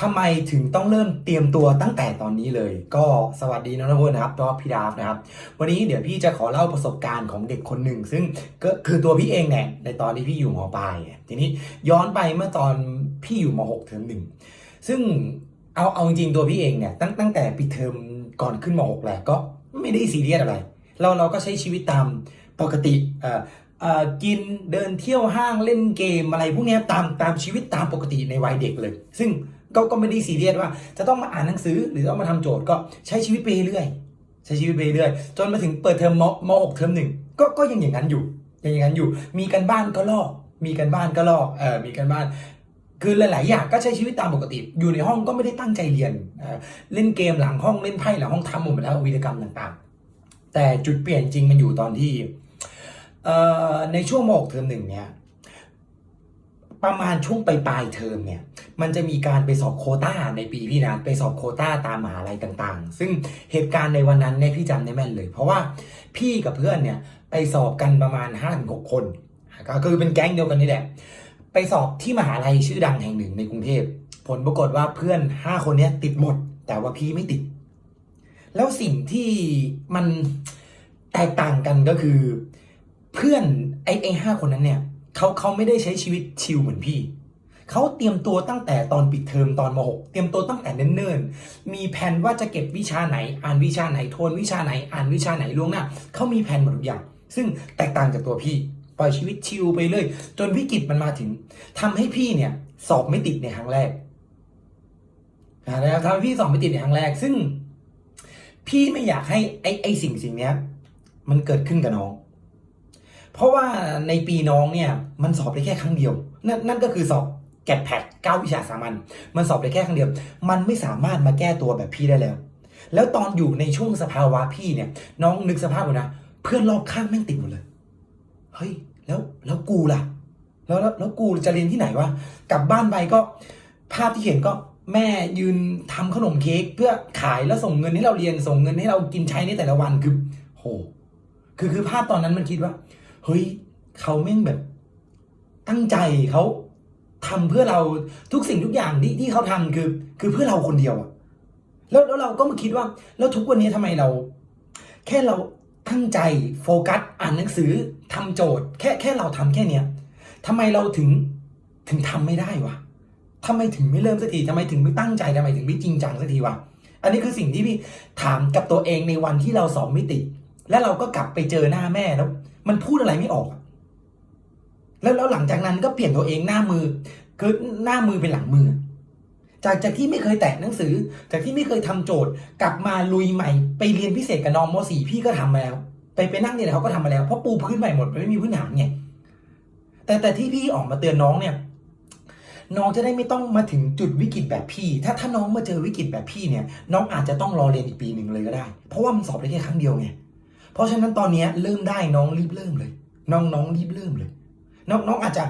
ทำไมถึงต้องเริ่มเตรียมตัวตั้งแต่ตอนนี้เลย ก็สวัสดีน้องนพลนะครับตัวพี่ดาฟนะครับ วันนี้เดี๋ยวพี่จะขอเล่าประสบการณ์ของเด็กคนหนึ่ง ซึ่งก็คือตัวพี่เองเนี่ยในตอนที่พี่อยู่มปลายทีนี้ย้อนไปเมื่อตอนพี่อยู่มหกเทอมหนึ่งซึ่งเอาเอาจริงตัวพี่เองเนี่ยตั้งตั้งแต่ปิดเทอมก่อนขึ้นมหกแหละก็ไม่ได้ซีเรียสอะไร เราเราก็ใช้ชีวิตตามปกติเอ่อกินเดินเที่ยวห้างเล่นเกมอะไรพวกนี้ตามตามชีวิตตามปกติในวัยเด็กเลย ซึ่ง ก็ก็ไม่ได้ซีเรียสว่า จะต้องมาอ่านหนังสือหรือต้องมาทำโจทย์ก็ใช้ชีวิตไปเรื่อยใช้ชีวิตไปเรื่อยจนมาถึงเปิดเทอมมมหกเทอมหนึ่งก็ก็ยังอย่างนั้นอยู่ยังอย่างนั้นอยู่ มีกันบ้านก็ลอกมีกันบ้านก็ลอกเออมีกันบ้าน คือหลาย ๆ อย่างก็ใช้ชีวิตตามปกติ อยู่ในห้องก็ไม่ได้ตั้งใจเรียนเล่นเกมหลังห้องเล่นไพ่หลังห้องทำหมดแล้ววีรกรรมต่าง ๆ แต่จุดเปลี่ยนจริงมันอยู่ตอนที่ในช่วงมหกเทอมหนึ่งเนี่ย ประมาณช่วงปลายปลายเทอมเนี่ยมันจะมีการไปสอบโคต้าในปีพี่นะไปสอบโคต้าตามมหาลัยต่างๆ ซึ่งเหตุการณ์ในวันนั้นเนี่ยพี่จำได้แม่นเลย เพราะว่าพี่กับเพื่อนเนี่ยไปสอบกันประมาณ5้าถึงหคน ก็คือเป็นแก๊งเดียวกันนี่แหละ ไปสอบที่มหาลัยชื่อดังแห่งหนึ่งในกรุงเทพผลปรากฏว่าเพื่อน 5 คนเนี้ยติดหมด แต่ว่าพี่ไม่ติด แล้วสิ่งที่มันแตกต่างกันก็คือ เพื่อนไอ้ไอ้ห้าคนนั้นเนี่ย เขาเขาไม่ได้ใช้ชีวิตชิลเหมือนพี่เขาเตรียมตัวตั้งแต่ตอนปิดเทอมตอนม .6 เตรียมตัวตั้งแต่เนิ่นๆ มีแผนว่าจะเก็บวิชาไหน อ่านวิชาไหน ทวนวิชาไหน อ่านวิชาไหนล่วงหน้าเขามีแผนหมดทุกอย่าง ซึ่งแตกต่างจากตัวพี่ ปล่อยชีวิตชิลไปเลย จนวิกฤตมันมาถึงทำให้พี่เนี่ย สอบไม่ติดในครั้งแรกนะครับทำให้พี่สอบไม่ติดในครั้งแรก ซึ่ง พี่ไม่อยากให้ไอ้ไอ้สิ่งสิ่งเนี้ย มันเกิดขึ้นกับน้อง เพราะว่าในปีน้องเนี่ยมันสอบได้แค่ครั้งเดียว นั่นนั่นก็คือสอบแกดแพดเก้าวิชาสามัญมันสอบได้แค่ครั้งเดียว มันไม่สามารถมาแก้ตัวแบบพี่ได้แล้ว แล้วตอนอยู่ในช่วงสภาวะพี่เนี่ย น้องนึกสภาพดูนะ เพื่อนรอบข้างแม่งติดหมดเลย เฮ้ย แล้วแล้วกูล่ะ แล้วแล้วแล้วกูจะเรียนที่ไหนวะกลับบ้านไปก็ภาพที่เห็นก็แม่ยืนทำขนมเค้กเพื่อขายแล้วส่งเงินให้เราเรียนส่งเงินให้เรากินใช้ในแต่ละวันคือโหคือคือภาพตอนนั้นมันคิดว่า เฮ้ยเขาแม่งแบบตั้งใจเขาทำเพื่อเราทุกสิ่งทุกอย่างที่ที่เขาทำคือ คือเพื่อเราคนเดียวอะแล้วแล้วเราก็มาคิดว่า แล้วทุกวันนี้ทำไมเรา แค่เราตั้งใจโฟกัสอ่านหนังสือทำโจทย์ แค่แค่เราทำแค่เนี้ยทำไมเราถึงถึงทำไม่ได้วะทำไมถึงไม่เริ่มสักทีทำไมถึงไม่ตั้งใจทำไมถึงไม่จริงจังสักทีวะอันนี้คือสิ่งที่พี่ถามกับตัวเองในวันที่เราสอบไม่ติดแล้วเราก็กลับไปเจอหน้าแม่แล้ว มันพูดอะไรไม่ออก แล้วแล้วหลังจากนั้นก็เปลี่ยนตัวเองหน้ามือ คือหน้ามือเป็นหลังมือ จากจากที่ไม่เคยแตะหนังสือ จากที่ไม่เคยทำโจทย์ กลับมาลุยใหม่ ไปเรียนพิเศษกับน้องมสี่พี่ก็ทำมาแล้ว ไปไปนั่งเนี่ยเขาก็ทำมาแล้ว เพราะปูพื้นใหม่หมดไม่มีพื้นฐานไงแต่แต่ที่พี่ออกมาเตือนน้องเนี่ย น้องจะได้ไม่ต้องมาถึงจุดวิกฤตแบบพี่ ถ้าถ้าน้องมาเจอวิกฤตแบบพี่เนี่ย น้องอาจจะต้องรอเรียนอีกปีหนึ่งเลยก็ได้ เพราะว่ามันสอบได้แค่ครั้งเดียวไง เพราะฉะนั้นตอนนี้เริ่มได้น้องรีบเริ่มเลย น้องน้องรีบเริ่มเลย น้องน้องอาจจะ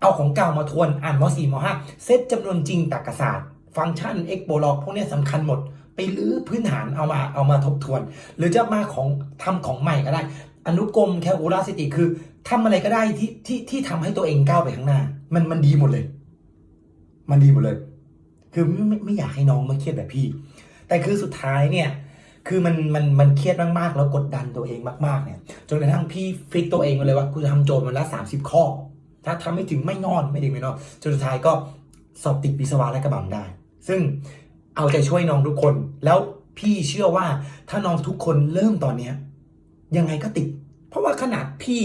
เอาของเก่ามาทวนอ่านมสี่มห้าเซตจำนวนจริงตรรกศาสตร์ ฟังก์ชันเอ็กโบล็อกพวกนี้สำคัญหมด ไปลื้อพื้นฐานเอามาเอามาทบทวน หรือจะมาของทำของใหม่ก็ได้ อนุกรมแคลคูลัสสติคือทำอะไรก็ได้ที่ที่ที่ทำให้ตัวเองก้าวไปข้างหน้า มันมันดีหมดเลย มันดีหมดเลย คือไม่ไม่ไม่อยากให้น้องมาเครียดแบบพี่ แต่คือสุดท้ายเนี่ย คือมันมันมันเครียดมากๆ แล้วกดดันตัวเองมากๆเนี่ยจนกระทั่งพี่ฟิกตัวเองมาเลยว่ากูจะทำโจทย์มันละสามสิบข้อ ถ้าทำไม่ถึงไม่นอนไม่ดึงไม่นอนจนสุดท้ายก็สอบติดวิศวะและกระบังได้ ซึ่งเอาใจช่วยน้องทุกคน แล้วพี่เชื่อว่าถ้าน้องทุกคนเริ่มตอนเนี้ยยังไงก็ติด เพราะว่าขนาดพี่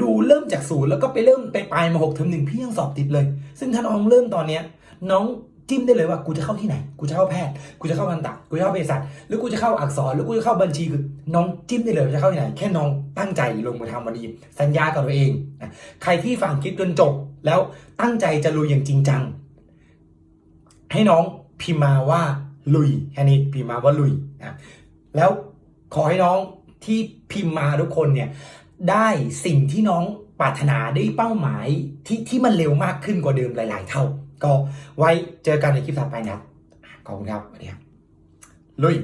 ดูเริ่มจากศูนย์แล้วก็ไปเริ่มไปปลายมาหกเทอมหนึ่งพี่ยังสอบติดเลย ซึ่งถ้าน้องเริ่มตอนเนี้ยน้อง จิ้มได้เลยว่ากูจะเข้าที่ไหน กูจะเข้าแพทย์ กูจะเข้าทันตะกูจะเข้าเภสัชหรือกูจะเข้าอักษร หรือกูจะเข้าบัญชีคือน้องจิ้มได้เลยว่าจะเข้าที่ไหน แค่น้องตั้งใจลงมือทำวันนี้ สัญญากับตัวเองนะใครที่ฟังคลิปจนจบ แล้วตั้งใจจะลุยอย่างจริงจัง ให้น้องพิมมาว่าลุยแค่นี้พิมมาว่าลุยนะแล้วขอให้น้องที่พิมพ์มาทุกคนเนี่ยได้สิ่งที่น้องปรารถนาได้เป้าหมายที่ที่มันเร็วมากขึ้นกว่าเดิมหลาย ๆ เท่า ก็ไว้เจอกันในคลิปถัดไปนะครับขอบคุณครับสวัสดีครับลุย